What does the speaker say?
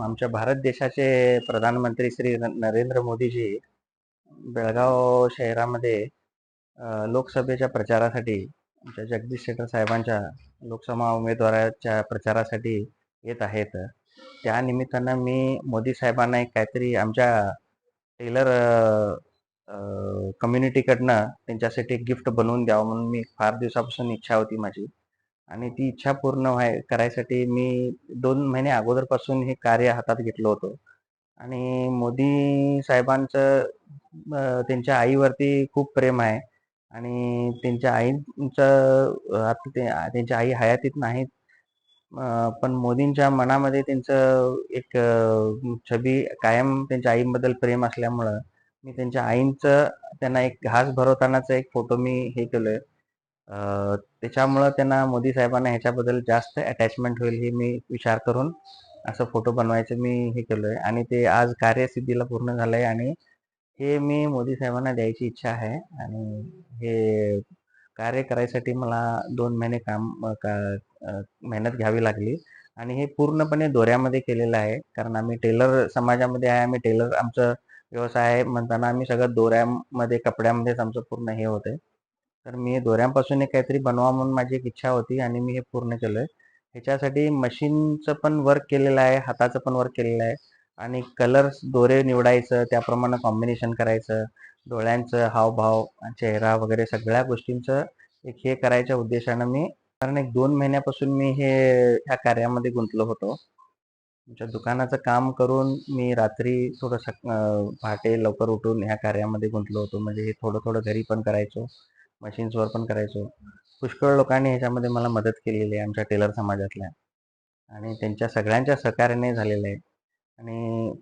आमच्या भारत देशाचे प्रधानमंत्री श्री नरेंद्र मोदीजी बेळगाव शहरामध्ये लोकसभेच्या प्रचारासाठी आमच्या जगदीश शेट्टर साहेबांच्या लोकसभा उमेदवाराच्या प्रचारासाठी येत आहेत. त्या निमित्तानं मी मोदी साहेबांना एक काहीतरी आमच्या टेलर कम्युनिटीकडनं त्यांच्यासाठी गिफ्ट बनवून द्यावं म्हणून मी फार दिवसापासून इच्छा होती माझी. आणि ती इच्छा पूर्ण व्हाय करायसाठी मी दोन महिने अगोदरपासून हे कार्य हातात घेतलं होतं. आणि मोदी साहेबांचं त्यांच्या आईवरती खूप प्रेम आहे. आणि त्यांच्या आईचं आता ते त्यांच्या आई हयातीत नाहीत. पण मोदींच्या मनामध्ये त्यांचं एक छबी कायम त्यांच्या आईबद्दल प्रेम असल्यामुळं मी त्यांच्या आईंचं त्यांना एक घास भरवतानाचा एक फोटो मी हे केलोय. त्याच्यामुळं त्यांना मोदी साहेबांना ह्याच्याबद्दल जास्त अटॅचमेंट होईल हे मी विचार करून असं फोटो बनवायचं मी हे केलोय. आणि ते आज कार्यसिद्धीला पूर्ण झालंय आणि हे मी मोदी साहेबांना द्यायची इच्छा आहे. आणि हे कार्य करायसाठी मला दोन महिने काम का मेहनत घ्यावी लागली. आणि हे पूर्णपणे दोऱ्यामध्ये केलेलं आहे. कारण आम्ही टेलर समाजामध्ये आहे. आम्ही टेलर आमचं व्यवसाय आहे. म्हणताना आम्ही सगळं दोऱ्यामध्ये कपड्यामध्येच आमचं पूर्ण हे होतंय. तर मी दोऱ्यांपासून दोऱ्यापासून एक काहीतरी बनवा म्हणून माझी एक इच्छा होती आणि मी हे पूर्ण केलंय. ह्याच्यासाठी मशीनचं पण वर्क केलेलं आहे हाताचं पण वर्क केलेलं आहे आणि कलर्स दोरे निवडायचं त्याप्रमाणे कॉम्बिनेशन करायचं डोळ्यांचं हावभाव चेहरा वगैरे सगळ्या गोष्टींचं एक हे करायच्या उद्देशानं मी कारण एक दोन महिन्यापासून मी हे ह्या कार्यामध्ये गुंतलो होतो. आमच्या दुकानाचं काम करून मी रात्री थोडं सक पहाटे लवकर उठून ह्या कार्यामध्ये गुंतलो होतो. म्हणजे हे थोडं थोडं घरी पण करायचो. मशीन्सवर पण करायचो. पुष्कळ लोकांनी ह्याच्यामध्ये मला मदत केलेली आहे आमच्या टेलर समाजातल्या. आणि त्यांच्या सगळ्यांच्या सहकार्याने झालेलं आहे. आणि